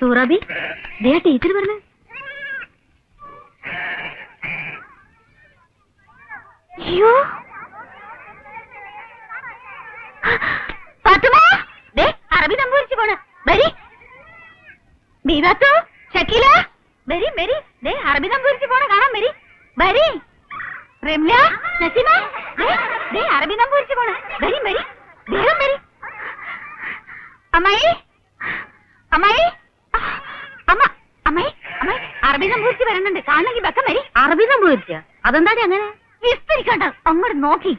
സൂറാബി ദേ teacher പറഞ്ഞു അയ്യോ. ദേ അറബി സംഭവിച്ചു പോണ്. വരി ബീവാത്തു ഷക്കീല. വരി വരി ദേ അറബി സംഭവിച്ചു പോണ. കാണാൻ വരി വരി റെംല നസീമ. ദേ അറബി സംഭവിച്ചു പോണ. വരി വരി ദേഹം വരി അമ്മായി. അമ്മായി. അറബി സംഭവിച്ച് വരുന്നുണ്ട്. കാണണമെങ്കിൽ വെക്കം വരി. അറബി സംഭവിച്ച അതെന്താ അങ്ങനെ? വിസ്തരിക്കണ്ട. അങ്ങോട്ട് നോക്കി.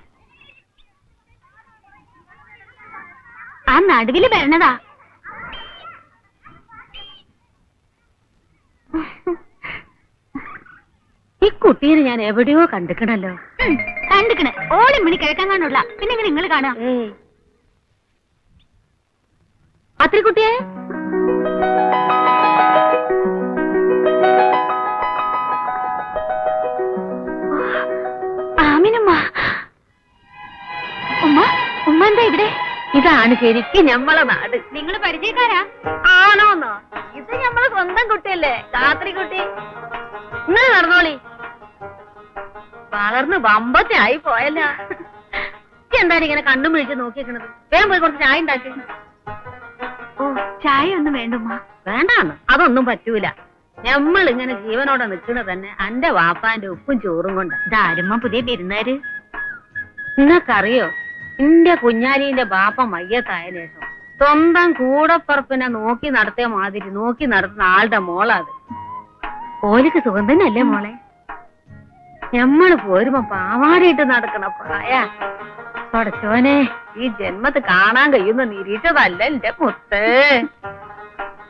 ആ നടുവിൽ വരണതാ. ഈ കുട്ടീനെ ഞാൻ എവിടെയോ കണ്ടിക്കണല്ലോ. കണ്ടിക്കണേ. ഓടി മണി കിഴക്കാൻ കാണുള്ള പിന്നെ ഇങ്ങനെ നിങ്ങൾ കാണാം അത്ര എന്താ ഇവിടെ? ഇതാണ് ശരിക്കും ഞമ്മളെ നാട്. നിങ്ങൾ പരിചയക്കാരാ? ആണോന്നോ? ഇത് ഞമ്മളെ സ്വന്തം കുട്ടിയല്ലേ? രാത്രി കുട്ടി. നിങ്ങൾ നടന്നോളി. വളർന്ന് വമ്പത്തെ ആയി പോയല്ല. എന്താണ് ഇങ്ങനെ കണ്ണും വിളിച്ച് നോക്കിയേക്കണത്? വേഗം പോയി കുറച്ച് ചായ ഉണ്ടാക്കി. ഓ ചായ ഒന്നും വേണ്ടുമ്മ. വേണ്ടാന്ന്. അതൊന്നും പറ്റൂല. നമ്മൾ ഇങ്ങനെ ജീവനോടെ നിൽക്കുന്നത് തന്നെ അന്റെ വാപ്പാന്റെ ഉപ്പും ചോറും കൊണ്ട്. ഇതാരുമ്മ പുതിയ പെരുന്നാര്? നിങ്ങൾക്കറിയോ? എന്റെ കുഞ്ഞാലിന്റെ ബാപ്പ മയ്യത്തായ ശേഷം സ്വന്തം കൂടപ്പറപ്പിനെ നോക്കി നടത്തിയ മാതിരി നോക്കി നടത്തുന്ന ആളുടെ മോളാത് ഓലിക്ക് സുഖം തന്നെയല്ലേ മോളെ? ഞമ്മൾ പോരുമ്പോ പാവാടിയിട്ട് നടക്കണ പ്രായ. തുടച്ചോനെ ഈ ജന്മത്ത് കാണാൻ കഴിയുന്ന നിരീക്ഷതല്ല എന്റെ മുത്ത്.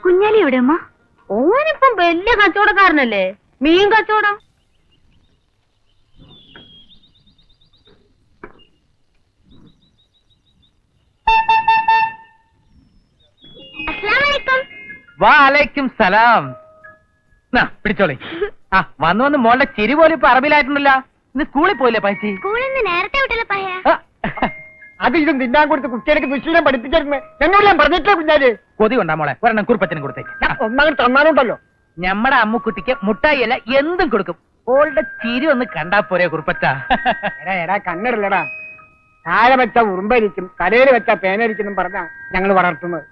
കുഞ്ഞാലി എവിടെ അമ്മ ഓനിപ്പം വലിയ കച്ചവടക്കാരനല്ലേ? മീൻ കച്ചവടം? വാലൈക്കും സലാം. നാ പിടിച്ചോളി. ആ വന്ന് വന്ന് മോളുടെ ചിരി പോലും ഇപ്പൊ അറബിലായിട്ടുണ്ടല്ലോ ഇന്ന് സ്കൂളിൽ പോയില്ലേ പൈസി? അത് ഇതും തിന്നാൻ കൊടുത്ത് കുട്ടികൾക്ക് ദുശീലം പഠിപ്പിച്ചിരുന്നു. ഞാൻ പറഞ്ഞിട്ടില്ല കുഞ്ഞാൽ? കൊതി കൊണ്ടാ മോളെ. ഒരെണ്ണം കുറുപ്പച്ചനും കൊടുത്തേക്ക്. ഒന്നാമത് തന്നാലുണ്ടല്ലോ. ഞമ്മടെ അമ്മുക്കുട്ടിക്ക് മുട്ടായി അല്ല എന്തും കൊടുക്കും. ഓളുടെ ചിരി ഒന്ന് കണ്ടാ പോരെ കുറുപ്പച്ച. എടാ എടാ കണ്ണിടലടാ. താഴെ വെച്ച ഉറുമ്പരിക്കും തലയിൽ വെച്ച പേനരിക്കും പറഞ്ഞാ ഞങ്ങൾ വളർത്തുന്നത്.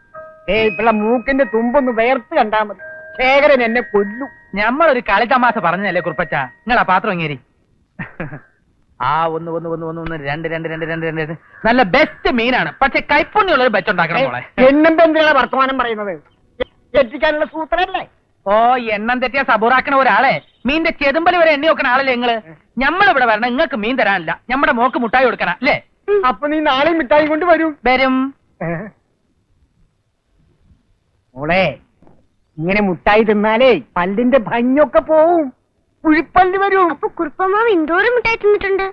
ഏയ് ഇപ്പള്ള മൂക്കിന്റെ തുമ്പൊന്ന് വേർത്ത് കണ്ടാ മതി. ശേഖരൻ എന്നെ കൊല്ലു. ഞമ്മളൊരു കളി തമാശ പറഞ്ഞല്ലേ കുറുപ്പച്ച? നിങ്ങളാ പാത്രം ഇങ്ങേരി ആ ഒന്ന് ഒന്ന് ഒന്ന് ഒന്ന് ഒന്ന് രണ്ട് രണ്ട് രണ്ട് രണ്ട് രണ്ട്. നല്ല ബെസ്റ്റ് മീനാണ്. പക്ഷെ കൈപ്പുണ്യുള്ള ഒരു ബെച്ച് ഉണ്ടാക്കണം മോളെ. വർത്തമാനം പറയുന്നത്. എത്തിക്കാനുള്ള സൂത്രല്ലേ ഓ എണ്ണം തെറ്റിയ സബൂറാക്കണ ഒരാളെ മീന്റെ ചെതുമ്പൽ വരെ എണ്ണി വെക്കണ ആളല്ലേ നിങ്ങൾ? ഞമ്മളിവിടെ വരണം നിങ്ങൾക്ക് മീൻ തരാനില്ല. ഞമ്മടെ മോക്ക് മുട്ടായി കൊടുക്കണ അല്ലേ? അപ്പൊ നീ നാളെ മിഠായി കൊണ്ട് വരും. വരും. മോളെ ഇങ്ങനെ മുട്ടായി തിന്നാലേ പല്ലിന്റെ ഭംഗിയൊക്കെ പോവും. കുഴിപ്പല്ല് വരും. അപ്പൊ കുറുപ്പമാവ് എന്തോരം മുട്ടായി തിന്നിട്ടുണ്ട്?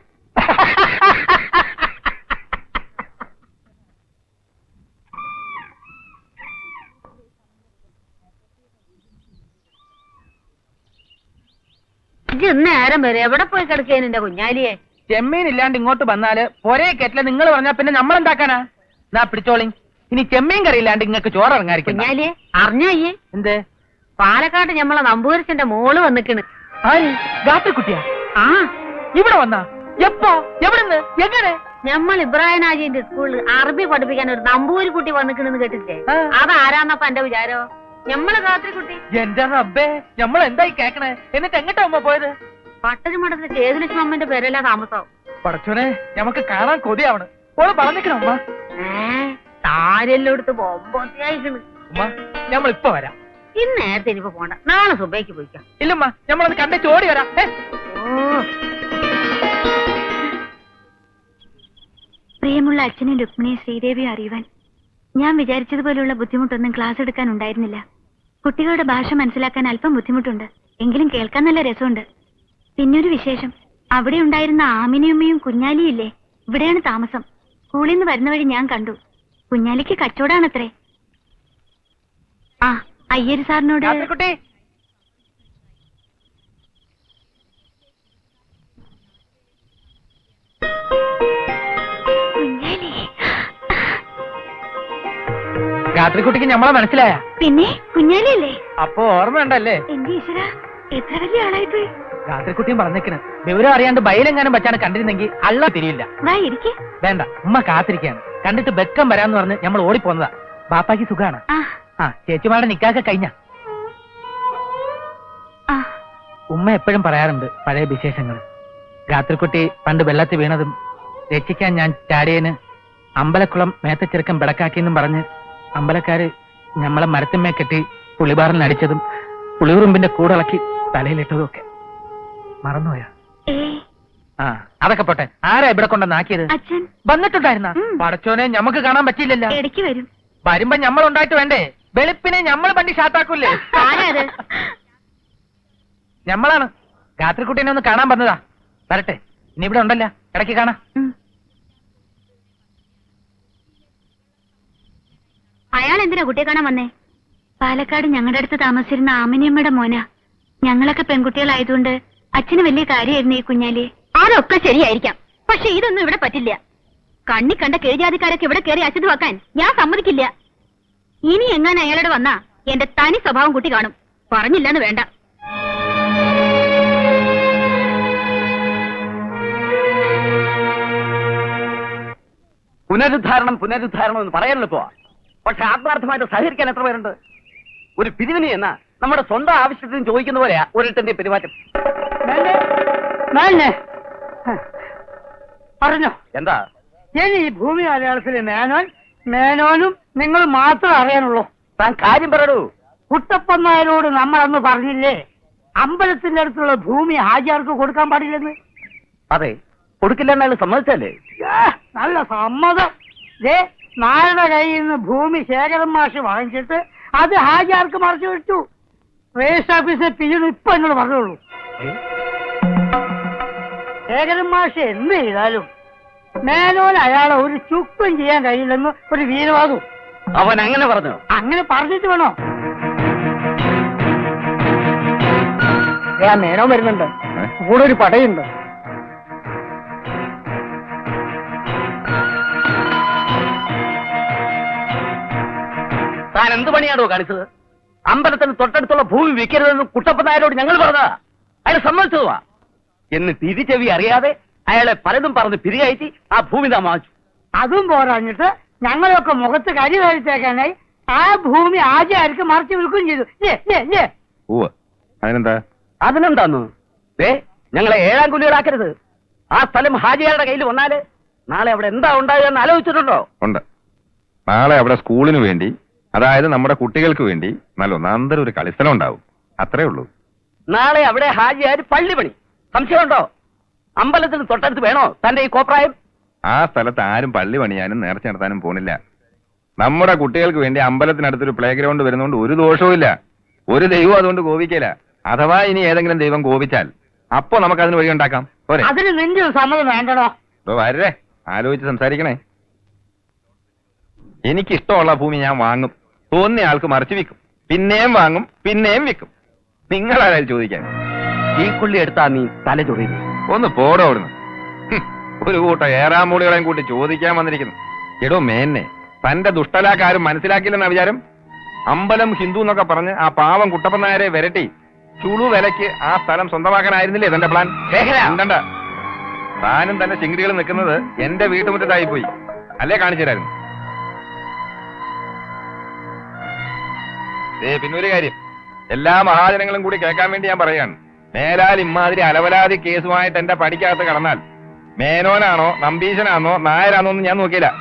നേരം വരെ എവിടെ പോയി കിടക്കേ എന്റെ കുഞ്ഞാലിയെ? ചെമ്മീൻ ഇല്ലാണ്ട് ഇങ്ങോട്ട് വന്നാൽ പൊരേ കെറ്റില നിങ്ങൾ പറഞ്ഞാ പിന്നെ നമ്മൾ എന്താക്കാനാ നാ പിടിച്ചോളി. ഇനി ചെമ്മീൻ കറി ഇല്ലാണ്ട് ഇങ്ങക്ക് ചോറ് ഇറങ്ങാതിരിക്കും കുഞ്ഞാലിയെ അറിഞ്ഞോ അയ്യേ? എന്ത്? പാലക്കാട് ഞമ്മളെ നമ്പൂരിച്ചന്റെ മോൾ വന്നിക്കണ്. കുട്ടിയാ ആ. ഇവിടെ വന്നാ? എപ്പോ? എവിടുന്ന്? എങ്ങനെ? ഞമ്മൾ ഇബ്രാഹിം ആജിന്റെ സ്കൂളിൽ അറബി പഠിപ്പിക്കാൻ ഒരു നമ്പൂരി കുട്ടി വന്നിക്കണെന്ന് കേട്ടില്ലേ. അതാരാന്നപ്പ എന്റെ വിചാരോ? ഞമ്മളെ രാത്രി കുട്ടി. എന്റെ റബ്ബേ ഞമ്മൾ എന്തായി കേക്കണേ? എന്നിട്ട് എങ്ങോട്ടാ അമ്മ പോയത്? പട്ടരി മഠത്തിൽ ചേതുലക്ഷ്മി അമ്മന്റെ പേരല്ല താമസം. പടച്ചോനെ ഞമ്മക്ക് കാണാൻ കൊതിയാവണ്. ഓൾ പറഞ്ഞിക്കണ ഉമ്മ ഏ താരെല്ലാം എടുത്ത് ബൊമ്പത്തിയായിക്കണ് ഉമ്മ നമ്മൾ ഇപ്പൊ വരാം. ഇന്ന് നേരത്തെ ഇനിയിപ്പോ പോണ്ട. നാളെ സുബൈക്ക് പോയിക്കാം. ഇല്ലമ്മ ഞമ്മളത് കണ്ടേ ചോടി വരാം. ഏ? പ്രിയമുള്ള അച്ഛനെ രുക്മിണിയെ ശ്രീദേവിയെ അറിയുവാൻ ഞാൻ വിചാരിച്ചതുപോലെയുള്ള ബുദ്ധിമുട്ടൊന്നും ക്ലാസ് എടുക്കാൻ ഉണ്ടായിരുന്നില്ല. കുട്ടികളുടെ ഭാഷ മനസ്സിലാക്കാൻ അല്പം ബുദ്ധിമുട്ടുണ്ട്. എങ്കിലും കേൾക്കാൻ നല്ല രസമുണ്ട്. പിന്നൊരു വിശേഷം. അവിടെ ഉണ്ടായിരുന്ന ആമിനിയമ്മയും കുഞ്ഞാലിയും ഇല്ലേ? ഇവിടെയാണ് താമസം. സ്കൂളിൽ നിന്ന് വരുന്ന വഴി ഞാൻ കണ്ടു. കുഞ്ഞാലിക്ക് കച്ചവടാണത്രേ. ആ അയ്യര് സാറിനോട് കുട്ടി കുഞ്ഞാലി. രാത്രിക്കുട്ടിക്ക് ഞമ്മളെ മനസ്സിലായ? പിന്നെ കുഞ്ഞാലിയല്ലേ? അപ്പൊ ഓർമ്മയുണ്ടല്ലേ എന്റെ ഈശ്വര എത്ര വലിയ ആളായിട്ട് രാത്രിക്കുട്ടിയും പറഞ്ഞേക്കണ്. വിവരം അറിയാണ്ട് ബയലെങ്ങാനും പറ്റാണ് കണ്ടിരുന്നെങ്കിൽ അള്ള തിരിയില്ല. വേണ്ട ഉമ്മ കാത്തിരിക്കാണ് കണ്ടിട്ട് ബെക്കം വരാന്ന് പറഞ്ഞ് നമ്മൾ ഓടിപ്പോന്നതാ. ബാപ്പാക്ക് സുഖാണ്. ആ. ചേച്ചിമാരുടെ നിക്കാക്ക കഴിഞ്ഞ. ഉമ്മ എപ്പോഴും പറയാറുണ്ട് പഴയ വിശേഷങ്ങൾ. രാത്രിക്കുട്ടി പണ്ട് വെള്ളത്തിൽ വീണതും രക്ഷിക്കാൻ ഞാൻ ചാടിയന് അമ്പലക്കുളം മേത്തച്ചെറുക്കം പിടക്കാക്കിയെന്നും പറഞ്ഞ് അമ്പലക്കാര് ഞമ്മളെ മരത്തിന്മേ കെട്ടി പുളിബാറിൽ അടിച്ചതും പുളിയുറുമ്പിന്റെ കൂടിളക്കി തലയിലിട്ടതും ഒക്കെ. മറന്നുപോയാ? ആ അതൊക്കെ പോട്ടെ. ആരാ ഇവിടെ കൊണ്ടുവന്നാക്കിയത് അച്ഛൻ. വന്നിട്ടുണ്ടായിരുന്ന? ഉം. പടച്ചോനെ ഞമ്മക്ക് കാണാൻ പറ്റിയില്ലല്ലോ. ഇടയ്ക്ക് വരും. വരുമ്പോ ഞമ്മൾ ഉണ്ടായിട്ട് വേണ്ടേ? വെളുപ്പിനെ ഞമ്മൾ വണ്ടി ഷാത്താക്കൂലേ ആരാ അത് ഞമ്മളാണ്. രാത്രിക്കുട്ടീനെ ഒന്ന് കാണാൻ പറഞ്ഞതാ വരട്ടെ. ഇനി ഇവിടെ ഉണ്ടല്ലോ. ഇടയ്ക്ക് കാണാ. ഉം. അയാൾ എന്തിനാ കുട്ടിയെ കാണാൻ വന്നേ? പാലക്കാട് ഞങ്ങളുടെ അടുത്ത് താമസിച്ചിരുന്ന ആമിനിയമ്മയുടെ മോന. ഞങ്ങളൊക്കെ പെൺകുട്ടികളായതുകൊണ്ട് അച്ഛന് വലിയ കാര്യമായിരുന്നു ഈ കുഞ്ഞാലി അതൊക്കെ ശരിയായിരിക്കാം. പക്ഷെ ഇതൊന്നും ഇവിടെ പറ്റില്ല. കണ്ണി കണ്ട കീഴ്ജാതിക്കാരൊക്കെ ഇവിടെ കയറി അശുദ്ധമാക്കാൻ ഞാൻ സമ്മതിക്കില്ല. ഇനി എങ്ങനെ അയാളോട് വന്നാ എന്റെ തനി സ്വഭാവം കുട്ടി കാണും. പറഞ്ഞില്ലെന്ന് വേണ്ട. പുനരുദ്ധാരണം പുനരുദ്ധാരണം എന്ന് പറയാനല്ലോ പോവാ പക്ഷെ ആത്മാർത്ഥമായിട്ട് സഹകരിക്കാൻ എത്ര പേരുണ്ട്? ഒരു പിരിവിന് എന്ന നമ്മുടെ സ്വന്തം ആവശ്യത്തിന് ചോദിക്കുന്ന പോലെയാ ഒരിട്ടന്റെ പെരുമാറ്റം. പറഞ്ഞോ. എന്താ? ഇനി ഈ ഭൂമി മലയാളത്തിലെ മേനോൻ മേനോനും നിങ്ങൾ മാത്രം അറിയാനുള്ളൂ. താൻ കാര്യം പറയൂ. കുട്ടപ്പൻ നായരോട് നമ്മൾ അന്ന് പറഞ്ഞില്ലേ? അമ്പലത്തിന്റെ അടുത്തുള്ള ഭൂമി ഹാജിയാർക്ക് കൊടുക്കാൻ പാടില്ലെന്ന്? അതെ കൊടുക്കില്ലെന്നാലും അയാൾ സമ്മതിച്ചല്ലേ ഏ, നല്ല സമ്മതം. ദേ നായരുടെ കയ്യിൽ നിന്ന് ഭൂമി ശേഖരൻ മാഷ് വാങ്ങിച്ചിട്ട് അത് ഹാജിയാർക്ക് മറച്ചു വെച്ചു. രജിസ്റ്റർ ഓഫീസിൽ പിന്നീട് ഇപ്പൊ എന്നോട് പറഞ്ഞോളൂ ശേഖരൻ മാഷ് എന്ത് ചെയ്താലും മേലോൽ അയാളെ ഒരു ചുക്കും ചെയ്യാൻ കഴിയില്ലെന്ന് ഒരു വീരവാദവും അവൻ അങ്ങനെ പറഞ്ഞു. അങ്ങനെ പറഞ്ഞിട്ട് വേണോ? മേനോ വരുന്നുണ്ട്. കൂടെ ഒരു പടയുണ്ട്. താൻ എന്ത് പണിയാണോ കാണിച്ചത്? അമ്പലത്തിന് തൊട്ടടുത്തുള്ള ഭൂമി വിൽക്കരുതെന്ന് കുട്ടപ്പനായരോട് ഞങ്ങൾ പറഞ്ഞതാ. അയാൾ സമ്മതിച്ചതുവാ. എന്ന് തിരിച്ചെവി അറിയാതെ അയാളെ പലതും പറഞ്ഞ് പിരികയറ്റി ആ ഭൂമി താൻ വാങ്ങിച്ചു അതും പോരാഞ്ഞിട്ട് ഞങ്ങളൊക്കെ മുഖത്ത് കരി കഴിച്ചേക്കാനായി ആ ഭൂമി ആചാര്യക്ക് മറച്ചു വിൽക്കുകയും ചെയ്തു. ഉവ്വ്. അതിനെന്താ? അതിനെന്താന്നു? ഏ ഞങ്ങളെ ഏഴാം കുലികളാക്കരുത് ആ സ്ഥലം ഹാജിയാരുടെ കയ്യിൽ വന്നാൽ നാളെ അവിടെ എന്താ ഉണ്ടാകുക എന്ന് ആലോചിച്ചിട്ടുണ്ടോ? ഉണ്ട്. നാളെ അവിടെ സ്കൂളിന് വേണ്ടി അതായത് നമ്മുടെ കുട്ടികൾക്ക് വേണ്ടി നല്ല ഒന്നാന്തരം ഒരു കളിസ്ഥലം ഉണ്ടാവും. അത്രേ ഉള്ളൂ. നാളെ അവിടെ ഹാജിയാർ പള്ളി പണി സംശയമുണ്ടോ? അമ്പലത്തിന് തൊട്ടടുത്ത് വേണോ തന്റെ ഈ കോപ്രായം? ആ സ്ഥലത്ത് ആരും പള്ളി പണിയാനും നേർച്ച നടത്താനും പോണില്ല. നമ്മുടെ കുട്ടികൾക്ക് വേണ്ടി അമ്പലത്തിനടുത്തൊരു പ്ലേ ഗ്രൗണ്ട് വരുന്നതുകൊണ്ട് ഒരു ദോഷവും ഇല്ല. ഒരു ദൈവം അതുകൊണ്ട് കോപിക്കില്ല അഥവാ ഇനി ഏതെങ്കിലും ദൈവം കോപിച്ചാൽ. അപ്പോ നമുക്ക് അതിന് വഴി ഉണ്ടാക്കാം. പോരെ. അതിന് നിന്റെ ഒരു സമ്മതം വേണ്ടടോ. ഇപ്പൊ വരേ ആലോചിച്ച് സംസാരിക്കണേ. എനിക്ക് ഇഷ്ടമുള്ള ഭൂമി ഞാൻ വാങ്ങും. തോന്നിയ ആൾക്ക് മറിച്ച് വിൽക്കും. പിന്നെയും വാങ്ങും പിന്നെയും വിൽക്കും. നിങ്ങളാരും ചോദിക്കാൻ. ഈ കുള്ളി എടുത്താ നീ തല ചൊറിയുന്നു ഒന്ന് പോടോ അവിടുന്ന്. ഒരു കൂട്ടം ഏറാമൂളികളെയും കൂട്ടി ചോദിക്കാൻ വന്നിരിക്കുന്നു. എടോ മേന്നെ തന്റെ ദുഷ്ടലാക്കാരും മനസ്സിലാക്കില്ലെന്ന വിചാരം? അമ്പലം ഹിന്ദു എന്നൊക്കെ പറഞ്ഞ് ആ പാവം കുട്ടപ്പൻ നായരെ വിരട്ടി ചുളു വിലക്ക് ആ സ്ഥലം സ്വന്തമാക്കാനായിരുന്നില്ലേ തന്റെ പ്ലാൻ. ഉണ്ടണ്ട. താനും തന്റെ ചിങ്കിടികൾ നിൽക്കുന്നത് എന്റെ വീട്ടുമുറ്റത്തായി പോയി. അല്ലേ കാണിച്ചു തരായിരുന്നു ഏ പിന്നൊരു കാര്യം. എല്ലാ മഹാജനങ്ങളും കൂടി കേൾക്കാൻ വേണ്ടി ഞാൻ പറയാണ് മേലാൽ ഇമ്മാതിരി അലവലാതി കേസുമായിട്ട് എന്റെ പഠിക്കകത്ത് കടന്നാൽ മേനോനാണോ നമ്പീശനാണോ നായരാണോ എന്ന് ഞാൻ നോക്കിയില്ല.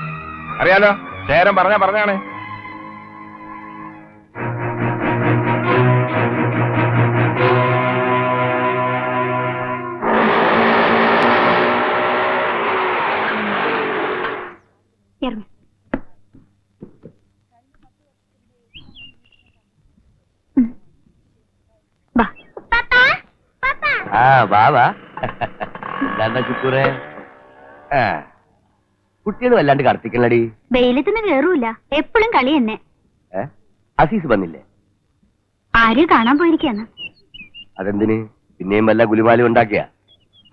അറിയാലോ? ചേരം പറഞ്ഞ പറഞ്ഞാണ്. ആ വാവാ ചുക്കൂറെ കുട്ടികൾ വല്ലാണ്ട് കടത്തിക്കണടി. വെയിലത്തിന് കേറൂല. എപ്പോഴും കളി തന്നെ. അസീസ് വന്നില്ലേ? ആര് കാണാൻ പോയിരിക്കാന്ന്? അതെന്തിന്? പിന്നെയും വല്ല ഗുലിമാലും ഉണ്ടാക്കിയ?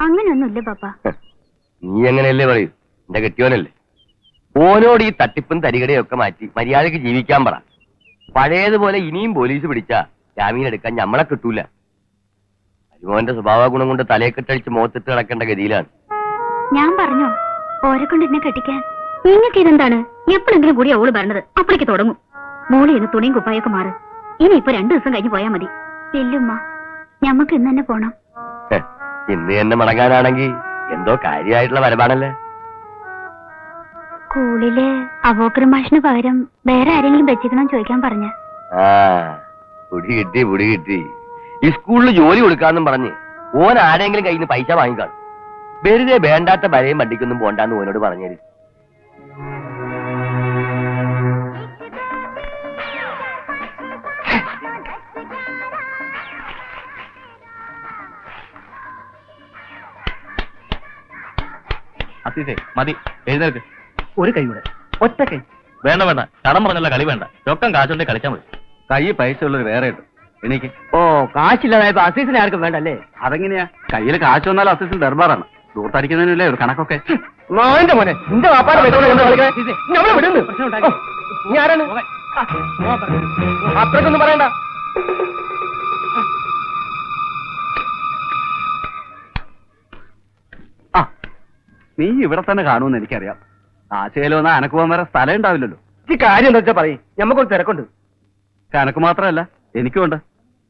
അങ്ങനെയൊന്നുമില്ല പാപ്പ. നീ എങ്ങനെയല്ലേ പറയൂ? എന്റെ കെട്ടിയോനല്ലേ? ഓനോട് ഈ തട്ടിപ്പും തരികടയും ഒക്കെ മാറ്റി മര്യാദയ്ക്ക് ജീവിക്കാൻ പറ. പഴയതുപോലെ ഇനിയും പോലീസ് പിടിച്ചാ ജാമീൻ എടുക്കാൻ ഞമ്മളെ കിട്ടൂല. അരിമോന്റെ സ്വഭാവ ഗുണം കൊണ്ട് തലയെ മോത്തിട്ട് മുഖത്തിട്ട് കിടക്കേണ്ട ഗതിയിലാണ്. ഞാൻ പറഞ്ഞു ഓരെ കൊണ്ട് എന്നെ കെട്ടിക്കാൻ. നിങ്ങൾക്ക് ഇതെന്താണ് എപ്പോഴെങ്കിലും കൂടി അവൾ പറഞ്ഞത്. അപ്പോഴേക്ക് തുടങ്ങും. മോളി ഇന്ന് തുണിയും കുപ്പായൊക്കെ മാറ്. ഇനി ഇപ്പൊ രണ്ടു ദിവസം കഴിഞ്ഞ് പോയാ മതി. ഇല്ലുമ്മ ഞമ്മക്ക് ഇന്ന് തന്നെ പോണം. ഇന്ന് തന്നെ മടങ്ങാനാണെങ്കിൽ എന്തോ കാര്യമായിട്ടുള്ള വരവാണല്ലേ? സ്കൂളിൽ അവോക്കർ മാഷിന് പകരം വേറെ ആരെങ്കിലും വെച്ചിരിക്കണം ചോദിക്കാൻ പറഞ്ഞ. പുടി കിട്ടി പുടി കിട്ടി. സ്കൂളിൽ ജോലി കൊടുക്കാന്നും പറഞ്ഞ് ഓൻ ആരെങ്കിലും കയ്യിൽ നിന്ന് പൈസ വാങ്ങിക്കാണും. വെറുതെ വേണ്ടാത്ത വരയും വണ്ടിക്കൊന്നും പോണ്ടാന്ന് ഓനോട് പറഞ്ഞത് അസീസേ മതി എഴുന്നേൽക്ക്. ഒരു കൈ കൂടെ. ഒറ്റ കൈ. വേണ്ട വേണ്ട. കടം പറഞ്ഞല്ല കളി വേണ്ട. ചൊക്കം കാശുണ്ടെ കളിച്ചാൽ മതി. കൈ പൈസ ഉള്ളത് വേറെ ഉണ്ട്. എനിക്ക്. ഓ കാശില്ലാതായപ്പോ അസീസിനെ ആർക്കും വേണ്ടല്ലേ? അതെങ്ങനെയാ? കയ്യിൽ കാശ് വന്നാലും അസീസിന് ദർബാറാണ്. ദൂർത്തടിക്കുന്നതിനല്ലേ ഒരു കണക്കൊക്കെ. മോനെ നിന്റെ വാപ്പാടെ നമ്മളെ വിടുന്നു. ഓ, നീ ആരാണ്? അത്രക്കൊന്നും പറയണ്ട. ആ നീ ഇവിടെ തന്നെ കാണുമെന്ന് എനിക്കറിയാം. ആശയിലോ എന്നാ അനക്ക് പോകാൻ വരെ സ്ഥലം ഉണ്ടാവില്ലല്ലോ. ഈ കാര്യം എന്താ വെച്ചാ പറയും? ഞമ്മക്കൊരു തിരക്കുണ്ട്. കനക്ക് മാത്രമല്ല എനിക്കുണ്ട്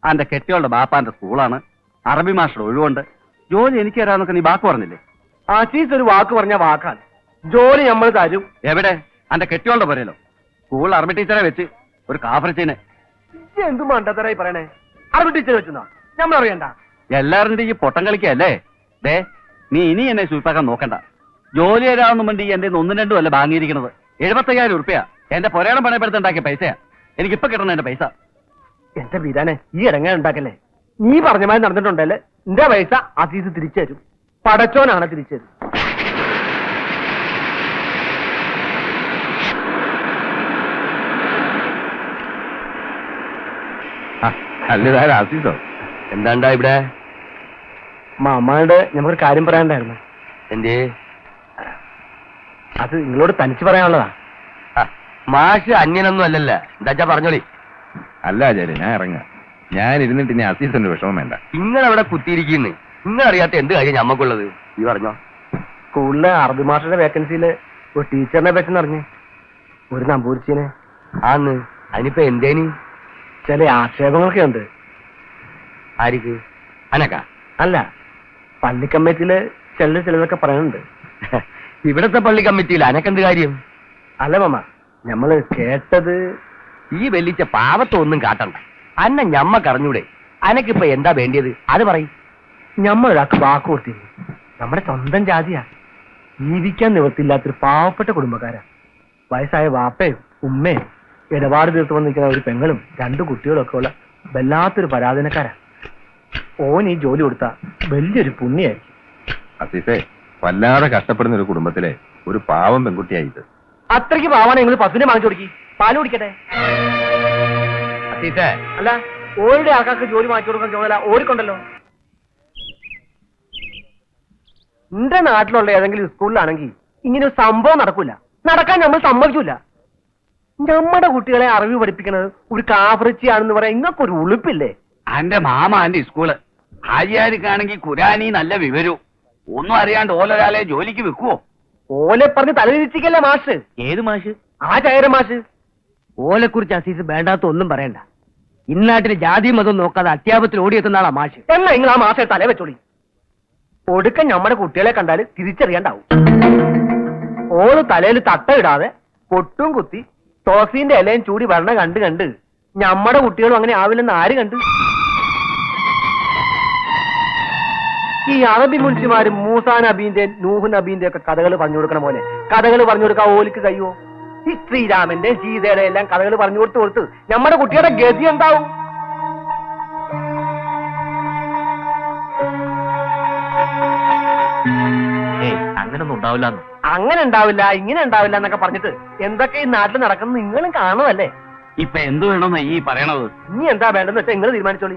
അന്റെ കെട്ടിയോളുടെ ബാപ്പാന്റെ സ്കൂളാണ്. അറബി മാസ്റ്റർ ഒഴിവുണ്ട്. ജോലി എനിക്ക് തരാന്നൊക്കെ നീ വാക്ക് പറഞ്ഞില്ലേ? ആശീസ് ഒരു വാക്ക് പറഞ്ഞ വാക്കാണ്. ജോലി നമ്മൾ തരും. എവിടെ? അന്റെ കെട്ടിയോളുടെ പോരല്ലോ സ്കൂൾ അറബി ടീച്ചറെ വെച്ച് ഒരു കാഫ്രച്ചീനെ എന്തു മണ്ടത്തരായി പറയണേ? അറബി ടീച്ചർ വെച്ചെന്നാ നമ്മളറിയണ്ട എല്ലാവരുടെ ഈ പൊട്ടം കളിക്കല്ലേ? ദേ നീ ഇനി എന്നെ സൂപ്പാക്കാൻ നോക്കണ്ട. ജോലി തരാമെന്നും വേണ്ടി എന്റെ ഒന്നും രണ്ടും അല്ല വാങ്ങിയിരിക്കുന്നത്. എഴുപത്തയ്യായിരം ഉറുപ്പ്യ. എന്റെ പൊരേണം പണയപ്പെടുത്തുണ്ടാക്കിയ പൈസയാ. എനിക്കിപ്പോ കിട്ടണം എന്റെ പൈസ. എന്റെ വീരാനെ ഈ ഇടങ്ങാൻ ഉണ്ടാക്കല്ലേ? നീ പറഞ്ഞ മാതിരി നടന്നിട്ടുണ്ടല്ലേ? എന്റെ പൈസ അസീസ് തിരിച്ചു തരും. പടച്ചോനാണ് തിരിച്ചു തരും. ആസീസോ എന്താണ്ടാ ഇവിടെ? മാമ്മയുടെ ഞമ്മക്കൊരു കാര്യം പറയാനുണ്ടായിരുന്നു. എന്തേ? അത് നിങ്ങളോട് തനിച്ച് പറയാനുള്ളതാ. മാഷ് അന്യനൊന്നും അല്ലല്ല. എന്താച്ചാ പറഞ്ഞോളി? അല്ല ആചാര്യ ഞാൻ ഇറങ്ങാം. ഞാൻ ഇരുന്നിട്ട് ഇനി അസീസിന്റെ വിഷമം വേണ്ട. നിങ്ങൾ അവിടെ കുത്തിയിരിക്കുന്നു. നിങ്ങൾ അറിയാത്ത എന്ത് കാര്യം ഞമ്മക്കുള്ളത്? ഈ പറഞ്ഞോ. സ്കൂളിലെ അറബി മാസ്റ്ററുടെ വേക്കൻസിയിൽ ഒരു ടീച്ചറിനെ പറ്റി അറിഞ്ഞ് ഒരു നമ്പൂരിച്ചിനെ. ആന്ന്. അതിനിപ്പോ എന്തേനി? ചില ആക്ഷേപങ്ങളൊക്കെ ഉണ്ട്. ആരിക്ക്? അനക്ക? അല്ല പള്ളി കമ്മിറ്റിയിൽ ചില ചിലതൊക്കെ പറയുന്നുണ്ട്. ഇവിടത്തെ പള്ളി കമ്മിറ്റിയിൽ അനക്കെന്ത് കാര്യം? അല്ല മാമ ഞമ്മൾ കേട്ടത് ഈ വെല്ലിച്ച പാവത്തൊന്നും കാട്ടണ്ട. അന്ന ഞമ്മ കറഞ്ഞൂടെ അനക്കിപ്പോ എന്താ വേണ്ടിയത്? അത് പറയും. ഞമ്മ ഒരാൾക്ക് വാക്ക് കൊടുത്തിരുന്നു നമ്മുടെ സ്വന്തം ജാതിയാ. ജീവിക്കാൻ നിവർത്തില്ലാത്തൊരു പാവപ്പെട്ട കുടുംബക്കാരാ. വയസ്സായ വാപ്പയും ഉമ്മയും ഇടപാട് തീർത്ത് വന്നിരിക്കുന്ന ഒരു പെങ്ങളും രണ്ടു കുട്ടികളും ഒക്കെ ഉള്ള വല്ലാത്തൊരു പരാധീനക്കാരാ. ഓൻ ഈ ജോലി കൊടുത്ത വലിയൊരു പുണ്യായിരിക്കും അസീസേ വല്ലാതെ കഷ്ടപ്പെടുന്ന ഒരു കുടുംബത്തിലെ ഒരു പാവം പെൺകുട്ടിയായി ഇത്. അത്രയ്ക്ക് പാവാണ് നിങ്ങൾ പത്തിനെ വാങ്ങിച്ചു കൊടുക്കി. പാൽ കുടിക്കട്ടെ. അസീസേ. അല്ല ഓരുടെ ആൾക്കാർക്ക് ജോലി മാറ്റി കൊടുക്കാൻ ചുമതല ഓടിക്കൊണ്ടല്ലോ. എന്റെ നാട്ടിലുള്ള ഏതെങ്കിലും സ്കൂളിലാണെങ്കിൽ ഇങ്ങനെ ഒരു സംഭവം നടക്കൂല. നടക്കാൻ നമ്മൾ സമ്മതിക്കൂല. നമ്മുടെ കുട്ടികളെ അറിവ് പഠിപ്പിക്കുന്നത് ഒരു കാഫറിച്ചിയാണെന്ന് പറയാൻ ഇങ്ങൊക്കെ ഒരു ഉളുപ്പില്ലേ? അന്റെ മാമ അന്റെ സ്കൂൾ. ഹാജിയാർക്കാണെങ്കിൽ ഖുരാനി നല്ല വിവരവും. ഒന്നും അറിയാണ്ട് ഓലൊരാളെ ജോലിക്ക് വെക്കുവോ? ഓലെ പറഞ്ഞ് തലതിരിച്ചിക്കല്ലേ മാഷ്? ഏത് മാഷ്? ആ ചായര മാഷ് ഓലെ കുറിച്ച് അസീസ് വേണ്ടാത്ത ഒന്നും പറയണ്ട. ഇന്നാട്ടിലെ ജാതി മതം നോക്കാതെ അത്യാപത്തിൽ ഓടിയെത്തുന്ന ആളാ മാഷ്. എന്നാ നിങ്ങൾ ആ മാഷെ തല വെച്ചോളി. ഒടുക്കം നമ്മുടെ കുട്ടികളെ കണ്ടാൽ തിരിച്ചറിയാണ്ടാവും. ഓൾ തലയിൽ തട്ട ഇടാതെ പൊട്ടും കുത്തി തോസീന്റെ ഇലയും ചൂടി വരണ കണ്ട് കണ്ട് നമ്മുടെ കുട്ടികളും അങ്ങനെ ആവില്ലെന്ന് ആര് കണ്ട്? ഈ അറബി മുൻഷിമാരും മൂസാ നബീന്റെ നൂഹ് നബീന്റെ ഒക്കെ കഥകൾ പറഞ്ഞു കൊടുക്കണ പോലെ. കഥകൾ പറഞ്ഞു കൊടുക്കാൻ ഓലിക്ക് കഴിയുമോ ഈ ശ്രീരാമന്റെ സീതയുടെ എല്ലാം കഥകൾ പറഞ്ഞു കൊടുത്തു കൊടുത്ത് നമ്മുടെ കുട്ടിയുടെ ഗതി എന്താവും? അങ്ങനൊന്നും ഉണ്ടാവില്ല അങ്ങനെ ഉണ്ടാവില്ല ഇങ്ങനെ ഉണ്ടാവില്ല എന്നൊക്കെ പറഞ്ഞിട്ട് എന്തൊക്കെ ഈ നാട്ടിൽ നടക്കുന്നത് നിങ്ങളും കാണുമല്ലേ ഇപ്പൊ എന്ത് വേണമെന്ന് ഈ പറയണത്? ഇനി എന്താ വേണ്ടെന്ന് വെച്ചാൽ നിങ്ങൾ തീരുമാനിച്ചോളി.